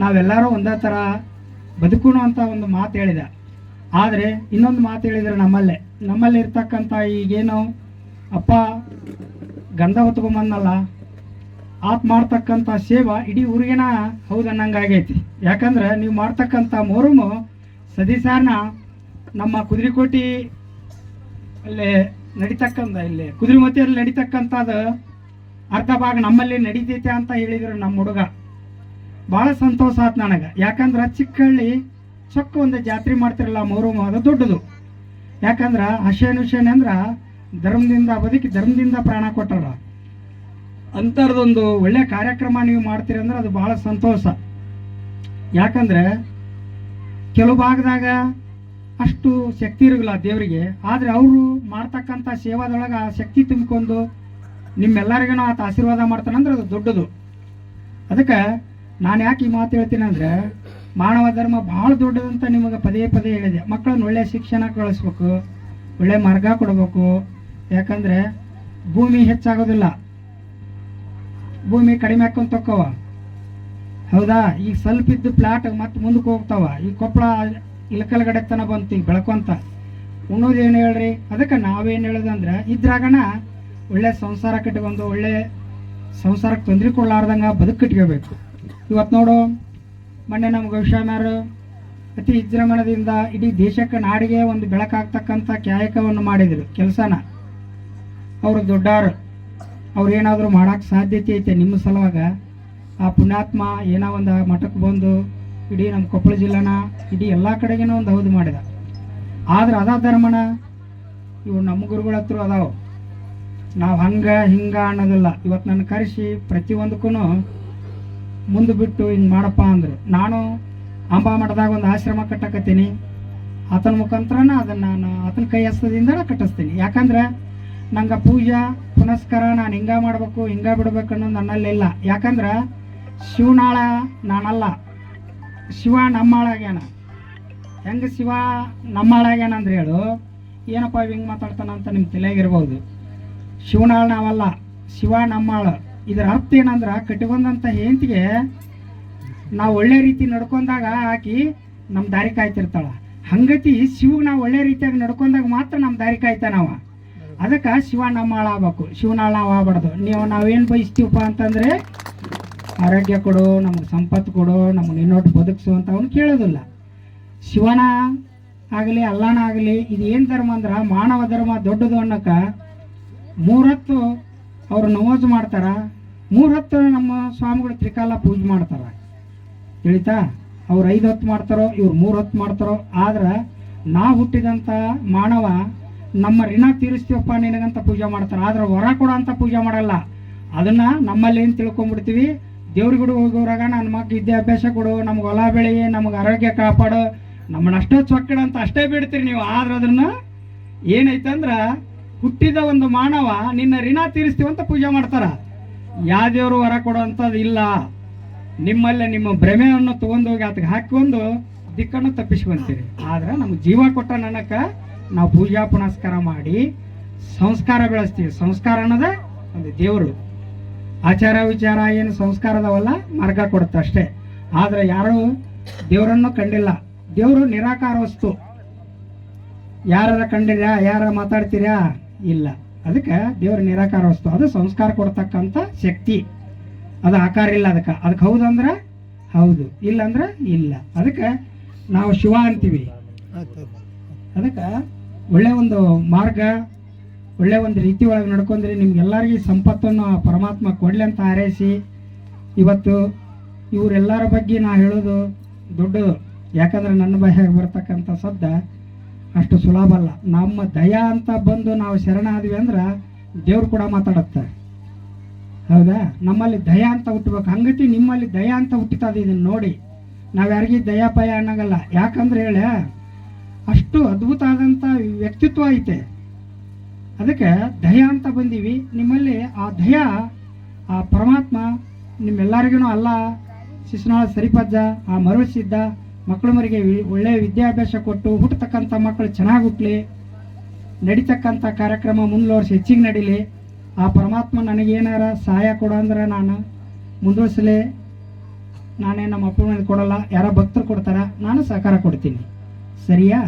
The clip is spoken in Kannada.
ನಾವೆಲ್ಲರೂ ಒಂದೇ ಥರ ಬದುಕುನು ಅಂತ ಒಂದು ಮಾತು ಹೇಳಿದ. ಆದರೆ ಇನ್ನೊಂದು ಮಾತು ಹೇಳಿದ್ರೆ ನಮ್ಮಲ್ಲೇ. ನಮ್ಮಲ್ಲಿ ಇರ್ತಕ್ಕಂಥ ಈಗೇನು ಅಪ್ಪ ಗಂಧ ಹೊತ್ಕೊಂಬಂದಲ್ಲ ಆತ್ ಮಾಡ್ತಕ್ಕಂಥ ಸೇವಾ ಇಡೀ ಊರಿಗೆನ ಹೌದು ಅನ್ನಂಗಾಗೈತಿ. ಯಾಕಂದ್ರೆ ನೀವು ಮಾಡ್ತಕ್ಕಂಥ ಮೋರುಮು ಸದಿಸಾನ ನಮ್ಮ ಕುದುರೆಕೋಟಿ ಅಲ್ಲಿ ನಡೀತಕ್ಕಂಥ ಇಲ್ಲಿ ಕುದುರೆಮತಿಯಲ್ಲಿ ನಡೀತಕ್ಕಂಥದ್ದು ಅರ್ಧ ಭಾಗ ನಮ್ಮಲ್ಲಿ ನಡೀತೈತೆ ಅಂತ ಹೇಳಿದ್ರು ನಮ್ಮ ಹುಡುಗ. ಭಾಳ ಸಂತೋಷ ಆಯ್ತು ನನಗೆ. ಯಾಕಂದ್ರೆ ಚಿಕ್ಕಹಳ್ಳಿ ಚೊಕ್ಕ ಒಂದು ಜಾತ್ರೆ ಮಾಡ್ತಿರಲ್ಲ ಮೊಹರಂ ಅದು ದೊಡ್ಡದು. ಯಾಕಂದ್ರೆ ಹಸೇನ್ ಹುಷೇನ್ ಅಂದ್ರೆ ಧರ್ಮದಿಂದ ಬದುಕಿ ಧರ್ಮದಿಂದ ಪ್ರಾಣ ಕೊಟ್ಟಾರ ಅಂಥದ್ದೊಂದು ಒಳ್ಳೆ ಕಾರ್ಯಕ್ರಮ ನೀವು ಮಾಡ್ತೀರಿ ಅಂದ್ರೆ ಅದು ಭಾಳ ಸಂತೋಷ. ಯಾಕಂದ್ರೆ ಕೆಲವು ಭಾಗದಾಗ ಅಷ್ಟು ಶಕ್ತಿ ಇರೋಲ್ಲ ದೇವರಿಗೆ. ಆದರೆ ಅವರು ಮಾಡ್ತಕ್ಕಂಥ ಸೇವಾದೊಳಗೆ ಆ ಶಕ್ತಿ ತುಂಬಿಕೊಂಡು ನಿಮ್ಮೆಲ್ಲರಿಗೂ ಆತ ಆಶೀರ್ವಾದ ಮಾಡ್ತಾನಂದ್ರೆ ಅದು ದೊಡ್ಡದು. ಅದಕ್ಕೆ ನಾನು ಯಾಕೆ ಈ ಮಾತು ಹೇಳ್ತೀನಿ ಅಂದರೆ ಮಾನವ ಧರ್ಮ ಭಾಳ ದೊಡ್ಡದಂತ ನಿಮಗೆ ಪದೇ ಪದೇ ಹೇಳಿದೆ. ಮಕ್ಕಳನ್ನ ಒಳ್ಳೆ ಶಿಕ್ಷಣ ಕಳಿಸ್ಬೇಕು, ಒಳ್ಳೆ ಮಾರ್ಗ ಕೊಡಬೇಕು. ಯಾಕಂದರೆ ಭೂಮಿ ಹೆಚ್ಚಾಗೋದಿಲ್ಲ. ಭೂಮಿ ಕಡಿಮೆ ಹಾಕೊಂತ ತಕ್ಕವ. ಹೌದಾ? ಈಗ ಸ್ವಲ್ಪ ಇದ್ದು ಪ್ಲಾಟ್ ಮತ್ತೆ ಮುಂದಕ್ಕೆ ಹೋಗ್ತಾವ. ಈ ಕೊಪ್ಪಳ ಇಳಕಲ್ಗಡೆ ತನ ಬಂತು, ಈಗ ಬೆಳ್ಕೊಂತ ಉಣ್ಣೋದು ಏನು ಹೇಳ್ರಿ? ಅದಕ್ಕೆ ನಾವೇನು ಹೇಳೋದಂದ್ರೆ ಇದ್ರಾಗನ ಒಳ್ಳೆ ಸಂಸಾರ ಕಟ್ಕೊಂಡು ಒಳ್ಳೆ ಸಂಸಾರಕ್ಕೆ ತೊಂದರೆ ಕೊಡಲಾರ್ದಂಗೆ ಬದುಕು ಕಟ್ಕೋಬೇಕು. ಇವತ್ತು ನೋಡು, ಮೊನ್ನೆ ನಮ್ಮ ಗೌಶಾಮ್ಯಾರು ಅತಿ ವಿಜೃಂಭಣದಿಂದ ಇಡೀ ದೇಶಕ್ಕೆ ನಾಡಿಗೆ ಒಂದು ಬೆಳಕಾಗ್ತಕ್ಕಂಥ ಕಾಯಕವನ್ನು ಮಾಡಿದರು, ಕೆಲಸನ. ಅವರು ದೊಡ್ಡವರು. ಅವ್ರು ಏನಾದರೂ ಮಾಡೋಕ್ಕೆ ಸಾಧ್ಯತೆ ಐತೆ ನಿಮ್ಮ ಸಲುವಾಗ. ಆ ಪುಣ್ಯಾತ್ಮ ಏನೋ ಒಂದು ಮಠಕ್ಕೆ ಬಂದು ಇಡೀ ನಮ್ಮ ಕೊಪ್ಪಳ ಜಿಲ್ಲೆನ, ಇಡೀ ಎಲ್ಲ ಕಡೆಗೇನೋ ಒಂದು ಹೌದು ಮಾಡಿದ. ಆದ್ರೆ ಅದ ಧರ್ಮನ ಇವು ನಮ್ಮ ಗುರುಗಳ ಹತ್ರ ಅದಾವು. ನಾವು ಹಂಗ ಹಿಂಗೆ ಅನ್ನೋದಿಲ್ಲ. ಇವತ್ತು ನನ್ನ ಕರೆಸಿ ಪ್ರತಿಯೊಂದಕ್ಕೂ ಮುಂದೆ ಬಿಟ್ಟು ಹಿಂಗೆ ಮಾಡಪ್ಪ ಅಂದರು ನಾನು ಅಂಬಾ ಮಠದಾಗ ಒಂದು ಆಶ್ರಮ ಕಟ್ಟಕತ್ತೀನಿ. ಆತನ ಮುಖಾಂತರನ ಅದನ್ನು ನಾನು ಆತನ ಕೈ ಹಸ್ತದಿಂದ ಕಟ್ಟಿಸ್ತೀನಿ. ಯಾಕಂದ್ರೆ ನಂಗೆ ಪೂಜಾ, ಪುನಸ್ಕಾರ, ನಾನು ಹಿಂಗೆ ಮಾಡಬೇಕು, ಹಿಂಗೆ ಬಿಡಬೇಕು ಅನ್ನೋದು ನನ್ನಲ್ಲಿಲ್ಲ ಯಾಕಂದ್ರೆ ಶಿವನಾಳ ನಾನಲ್ಲ. ಶಿವ ನಮ್ಮಾಳಾಗ್ಯಾನ ಹೆಂಗೆ ಶಿವ ನಮ್ಮಾಳಾಗ್ಯಾನ ಅಂದ್ರೆ ಹೇಳು, ಏನಪ್ಪ ಹಿಂಗೆ ಮಾತಾಡ್ತಾನ ಅಂತ ನಿಮ್ಮ ತಲೆಯಾಗಿರ್ಬೋದು ಶಿವನಾಳ ನಾವಲ್ಲ. ಶಿವ ನಮ್ಮಾಳ. ಇದರ ಅರ್ಥ ಏನಂದ್ರೆ ಕಟ್ಟಿಕೊಂಡಂಥ ಹೆಂಡತಿಗೆ ನಾವು ಒಳ್ಳೆ ರೀತಿ ನಡ್ಕೊಂಡಾಗ ಆಕಿ ನಮ್ಮ ದಾರಿ ಕಾಯ್ತಿರ್ತಾಳ. ಹಂಗತಿ ಶಿವಗೆ ನಾವು ಒಳ್ಳೆ ರೀತಿಯಾಗಿ ನಡ್ಕೊಂಡಾಗ ಮಾತ್ರ ನಮ್ಮ ದಾರಿ ಕಾಯ್ತಾನವ ಅದಕ್ಕೆ ಶಿವ ನಮ್ಮ ಆಗ್ಬೇಕು ಶಿವನಾಳ ನಾವು ಆಗ್ಬಾರ್ದು. ನೀವು ನಾವೇನು ಬಯಸ್ತೀವಪ್ಪ ಅಂತಂದರೆ ಆರೋಗ್ಯ ಕೊಡು, ನಮಗೆ ಸಂಪತ್ತು ಕೊಡು, ನಮಗೆ ನಿನ್ನೊಟ್ಟು ಬದುಕಿಸು ಅಂತ ಅವನು ಕೇಳೋದಿಲ್ಲ. ಶಿವನ ಆಗಲಿ, ಅಲ್ಲನ ಆಗಲಿ, ಇದು ಏನು ಧರ್ಮ ಅಂದ್ರೆ ಮಾನವ ಧರ್ಮ ದೊಡ್ಡದು ಅನ್ನೋಕೆ ಮೂರತ್ತು ಅವರು ನಮಾಜ್ ಮಾಡ್ತಾರ. ಮೂರತ್ತು ನಮ್ಮ ಸ್ವಾಮಿಗಳು ತ್ರಿಕಾಲ ಪೂಜೆ ಮಾಡ್ತಾರೆ. ತಿಳಿತಾ? ಅವ್ರು ಐದು ಹೊತ್ತು ಮಾಡ್ತಾರೋ, ಇವ್ರು ಮೂರು ಹೊತ್ತು ಮಾಡ್ತಾರೋ, ಆದ್ರೆ ನಾವು ಹುಟ್ಟಿದಂಥ ಮಾನವ ನಮ್ಮ ಋಣ ತೀರಿಸ್ತೀವಪ್ಪ ನಿನಗಂತ ಪೂಜೆ ಮಾಡ್ತಾರೆ. ಆದ್ರೆ ವರ ಕೊಡೋ ಅಂತ ಪೂಜೆ ಮಾಡಲ್ಲ. ಅದನ್ನ ನಮ್ಮಲ್ಲಿ ಏನು ತಿಳ್ಕೊಂಬಿಡ್ತೀವಿ ದೇವ್ರ ಗುಡಿ ಹೋಗೋರಾಗ ನನ್ನ ಮಗ ವಿದ್ಯಾಭ್ಯಾಸ ಕೊಡು, ನಮ್ಗೆ ಹೊಲ ಬೆಳೆ, ನಮ್ಗೆ ಆರೋಗ್ಯ ಕಾಪಾಡು. ನಮ್ಮನ್ನ ಅಷ್ಟೇ ಚೊಕ್ಕಡ ಅಂತ ಅಷ್ಟೇ ಬಿಡ್ತೀರಿ ನೀವು. ಆದ್ರೆ ಅದನ್ನ ಏನೈತಂದ್ರ ಹುಟ್ಟಿದ ಒಂದು ಮಾನವ ನಿನ್ನ ಋಣ ತೀರಿಸ್ತೀವಂತ ಪೂಜೆ ಮಾಡ್ತಾರ. ಯಾವ ದೇವರು ವರ ಕೊಡುವಂಥದ್ದು ಇಲ್ಲ. ನಿಮ್ಮಲ್ಲೇ ನಿಮ್ಮ ಭ್ರಮೆಯನ್ನು ತಗೊಂಡೋಗಿ ಅದಕ್ಕೆ ಹಾಕೊಂಡು ದಿಕ್ಕನ್ನು ತಪ್ಪಿಸ್ಕೊಂತೀರಿ ಆದ್ರೆ ನಮ್ಗೆ ಜೀವ ಕೊಟ್ಟ ನನಕ ನಾವು ಪೂಜಾ ಪುನಸ್ಕಾರ ಮಾಡಿ ಸಂಸ್ಕಾರ ಬೆಳೆಸ್ತೀವಿ. ಸಂಸ್ಕಾರ ಅನ್ನೋದೇ ಒಂದು ದೇವರು. ಆಚಾರ ವಿಚಾರ ಏನು ಸಂಸ್ಕಾರದವಲ್ಲ ಮಾರ್ಗ ಕೊಡುತ್ತೆ ಅಷ್ಟೇ. ಆದ್ರೆ ಯಾರು ದೇವರನ್ನು ಕಂಡಿಲ್ಲ. ದೇವರು ನಿರಾಕಾರ ವಸ್ತು ಯಾರ ಕಂಡಿರ್ಯಾ ಯಾರ ಮಾತಾಡ್ತೀರಾ? ಇಲ್ಲ. ಅದಕ್ಕೆ ದೇವ್ರ ನಿರಾಕಾರ ವಸ್ತು. ಅದು ಸಂಸ್ಕಾರ ಕೊಡ್ತಕ್ಕಂಥ ಶಕ್ತಿ. ಅದು ಆಕಾರ ಇಲ್ಲ ಅದಕ್ಕೆ. ಅದಕ್ಕೆ ಹೌದಂದ್ರೆ ಹೌದು. ಇಲ್ಲಂದ್ರೆ ಇಲ್ಲ. ಅದಕ್ಕೆ ನಾವು ಶಿವ ಅಂತೀವಿ. ಅದಕ್ಕೆ ಒಳ್ಳೆ ಒಂದು ಮಾರ್ಗ, ಒಳ್ಳೆ ಒಂದು ರೀತಿ ಒಳಗೆ ನಡ್ಕೊಂಡ್ರಿ ನಿಮ್ಗೆಲ್ಲರಿಗೂ ಸಂಪತ್ತನ್ನು ಆ ಪರಮಾತ್ಮ ಕೊಡ್ಲಿ ಅಂತ ಹಾರೈಸಿ, ಇವತ್ತು ಇವರೆಲ್ಲರ ಬಗ್ಗೆ ನಾ ಹೇಳೋದು ದೊಡ್ಡದು. ಯಾಕಂದ್ರೆ ನನ್ನ ಬಾಯಾಗ ಬರ್ತಕ್ಕಂಥ ಶಬ್ದ ಅಷ್ಟು ಸುಲಭ ಅಲ್ಲ. ನಮ್ಮ ದಯ ಅಂತ ಬಂದು ನಾವು ಶರಣ ಆದ್ವಿ ಅಂದ್ರೆ ದೇವ್ರು ಕೂಡ ಮಾತಾಡುತ್ತೆ. ಹೌದಾ? ನಮ್ಮಲ್ಲಿ ದಯ ಅಂತ ಹುಟ್ಟಬೇಕು. ಹಂಗತಿ ನಿಮ್ಮಲ್ಲಿ ದಯ ಅಂತ ಹುಟ್ಟಿತದ ಇದನ್ನು ನೋಡಿ. ನಾವು ಯಾರಿಗೂ ದಯಾಪಾಯ ಪಯ ಅನ್ನೋಗಲ್ಲ. ಯಾಕಂದ್ರೆ ಹೇಳ, ಅಷ್ಟು ಅದ್ಭುತ ಆದಂಥ ವ್ಯಕ್ತಿತ್ವ ಐತೆ. ಅದಕ್ಕೆ ದಯ ಅಂತ ಬಂದೀವಿ. ನಿಮ್ಮಲ್ಲಿ ಆ ದಯ, ಆ ಪರಮಾತ್ಮ ನಿಮ್ಮೆಲ್ಲರಿಗೂ ಅಲ್ಲ. ಶಿಶುನಾಳ ಸರಿಪಜ್ಜ ಆ ಮರಳಿಸಿದ್ದ ಮಕ್ಕಳ ಮರಿಗೆ ಒಳ್ಳೆಯ ವಿದ್ಯಾಭ್ಯಾಸ ಕೊಟ್ಟು ಹುಟ್ಟತಕ್ಕಂಥ ಮಕ್ಕಳು ಚೆನ್ನಾಗಿ ಹುಟ್ಟಲಿ ನಡೀತಕ್ಕಂಥ ಕಾರ್ಯಕ್ರಮ ಮುಂದುವರ್ಸಿ ಹೆಚ್ಚಿಗೆ ನಡೀಲಿ, ಆ ಪರಮಾತ್ಮ ನನಗೇನಾರ ಸಹಾಯ ಕೊಡು ಅಂದ್ರೆ ನಾನು ಮುಂದುವರಿಸಲೇ, ನಾನೇ ನಮ್ಮ ಅಪ್ಪ ಕೊಡಲ್ಲ, ಯಾರೋ ಭಕ್ತರು ಕೊಡ್ತಾರ, ನಾನು ಸಹಕಾರ ಕೊಡ್ತೀನಿ. ಸರಿಯಾ?